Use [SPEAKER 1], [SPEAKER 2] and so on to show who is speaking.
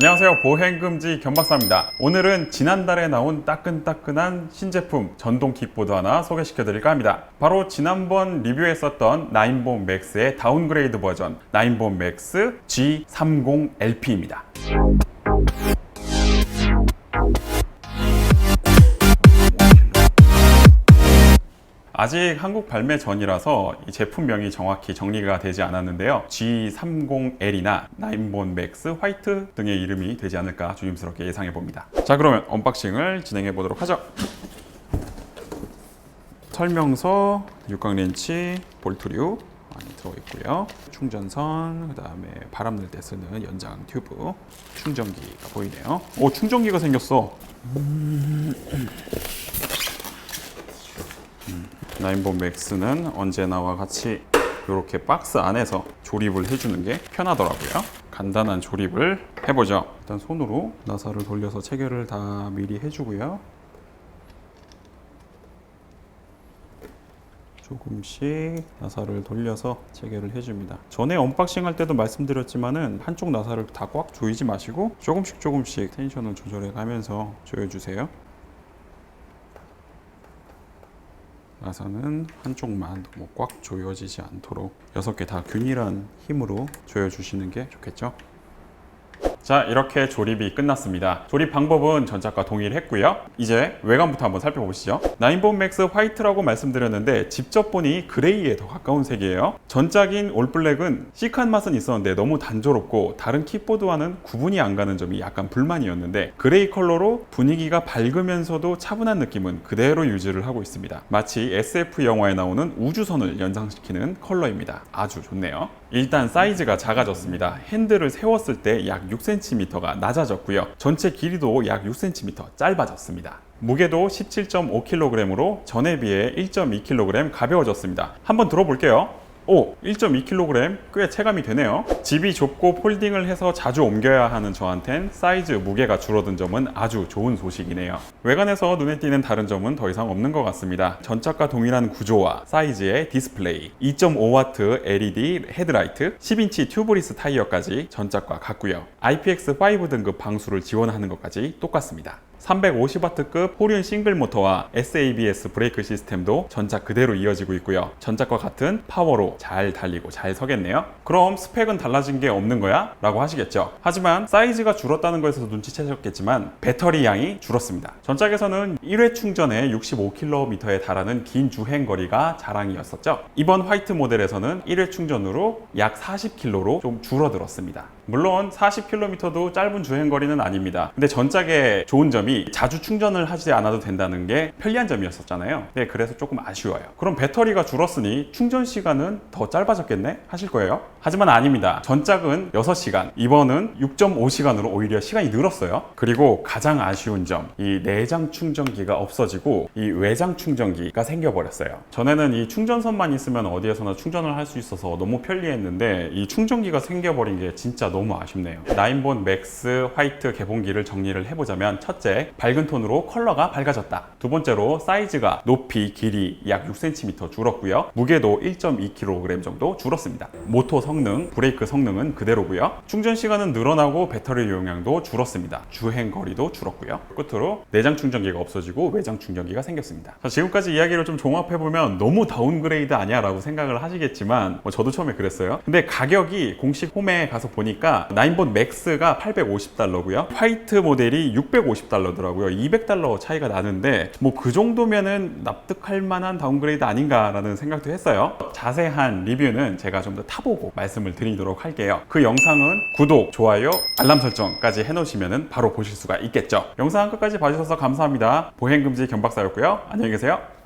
[SPEAKER 1] 안녕하세요. 보행금지 견박사입니다. 오늘은 지난달에 나온 따끈따끈한 신제품 전동 킥보드 하나 소개시켜 드릴까 합니다. 바로 지난번 리뷰했었던 나인본 맥스의 다운그레이드 버전 나인본 맥스 G30LP입니다 아직 한국 발매 전이라서 이 제품명이 정확히 정리가 되지 않았는데요. G30L이나 나인본 맥스 화이트 등의 이름이 되지 않을까 조심스럽게 예상해 봅니다. 자, 그러면 언박싱을 진행해 보도록 하죠. 설명서, 육각 렌치, 볼트류 많이 들어 있고요. 충전선, 그 다음에 바람 낼 때 쓰는 연장 튜브, 충전기가 보이네요. 오, 충전기가 생겼어. 나인본 맥스는 언제나와 같이 이렇게 박스 안에서 조립을 해주는 게 편하더라고요. 간단한 조립을 해보죠. 일단 손으로 나사를 돌려서 체결을 다 미리 해주고요. 조금씩 나사를 돌려서 체결을 해줍니다. 전에 언박싱 할 때도 말씀드렸지만은 한쪽 나사를 다 꽉 조이지 마시고 조금씩 조금씩 텐션을 조절해 가면서 조여주세요. 나사는 한쪽만 너무 꽉 조여지지 않도록 6개 다 균일한 힘으로 조여주시는 게 좋겠죠. 자 이렇게 조립이 끝났습니다. 조립 방법은 전작과 동일했고요. 이제 외관부터 한번 살펴보시죠. 나인본 맥스 화이트라고 말씀드렸는데 직접 보니 그레이에 더 가까운 색이에요. 전작인 올블랙은 시크한 맛은 있었는데 너무 단조롭고 다른 킥보드와는 구분이 안 가는 점이 약간 불만이었는데 그레이 컬러로 분위기가 밝으면서도 차분한 느낌은 그대로 유지를 하고 있습니다. 마치 SF 영화에 나오는 우주선을 연상시키는 컬러입니다. 아주 좋네요. 일단 사이즈가 작아졌습니다. 핸들을 세웠을 때 약 6cm 가 낮아졌고요. 전체 길이도 약 6cm 짧아졌습니다. 무게도 17.5kg으로 전에 비해 1.2kg 가벼워졌습니다. 한번 들어볼게요. 오, 1.2kg 꽤 체감이 되네요. 집이 좁고 폴딩을 해서 자주 옮겨야 하는 저한텐 사이즈, 무게가 줄어든 점은 아주 좋은 소식이네요. 외관에서 눈에 띄는 다른 점은 더 이상 없는 것 같습니다. 전작과 동일한 구조와 사이즈의 디스플레이, 2.5W LED 헤드라이트, 10인치 튜브리스 타이어까지 전작과 같고요. IPX5 등급 방수를 지원하는 것까지 똑같습니다. 350W급 호륜 싱글 모터와 SABS 브레이크 시스템도 전작 그대로 이어지고 있고요. 전작과 같은 파워로 잘 달리고 잘 서겠네요. 그럼 스펙은 달라진 게 없는 거야? 라고 하시겠죠. 하지만 사이즈가 줄었다는 것에서 눈치채셨겠지만 배터리 양이 줄었습니다. 전작에서는 1회 충전에 65km에 달하는 긴 주행 거리가 자랑이었었죠. 이번 화이트 모델에서는 1회 충전으로 약 40km로 좀 줄어들었습니다. 물론 40km도 짧은 주행 거리는 아닙니다. 근데 전작의 좋은 점이 자주 충전을 하지 않아도 된다는 게 편리한 점이었었잖아요. 네, 그래서 조금 아쉬워요. 그럼 배터리가 줄었으니 충전 시간은 더 짧아졌겠네? 하실 거예요. 하지만 아닙니다. 전작은 6시간, 이번은 6.5시간으로 오히려 시간이 늘었어요. 그리고 가장 아쉬운 점, 이 내장 충전기가 없어지고 이 외장 충전기가 생겨버렸어요. 전에는 이 충전선만 있으면 어디에서나 충전을 할 수 있어서 너무 편리했는데 이 충전기가 생겨버린 게 진짜 너무 아쉽네요. 나인본 맥스 화이트 개봉기를 정리를 해보자면 첫째, 밝은 톤으로 컬러가 밝아졌다. 두 번째로 사이즈가 높이, 길이 약 6cm 줄었고요. 무게도 1.2kg 정도 줄었습니다. 모터 성능, 브레이크 성능은 그대로고요. 충전 시간은 늘어나고 배터리 용량도 줄었습니다. 주행 거리도 줄었고요. 끝으로 내장 충전기가 없어지고 외장 충전기가 생겼습니다. 자, 지금까지 이야기를 좀 종합해보면 너무 다운그레이드 아니야 라고 생각을 하시겠지만 뭐 저도 처음에 그랬어요. 근데 가격이 공식 홈에 가서 보니까 나인본 맥스가 850달러고요. 화이트 모델이 650달러 더라고요. 200달러 차이가 나는데 뭐 그 정도면은 납득할 만한 다운그레이드 아닌가라는 생각도 했어요. 자세한 리뷰는 제가 좀 더 타보고 말씀을 드리도록 할게요. 그 영상은 구독, 좋아요, 알람 설정까지 해놓으시면 바로 보실 수가 있겠죠. 영상 끝까지 봐주셔서 감사합니다. 보행금지 견박사였고요. 안녕히 계세요.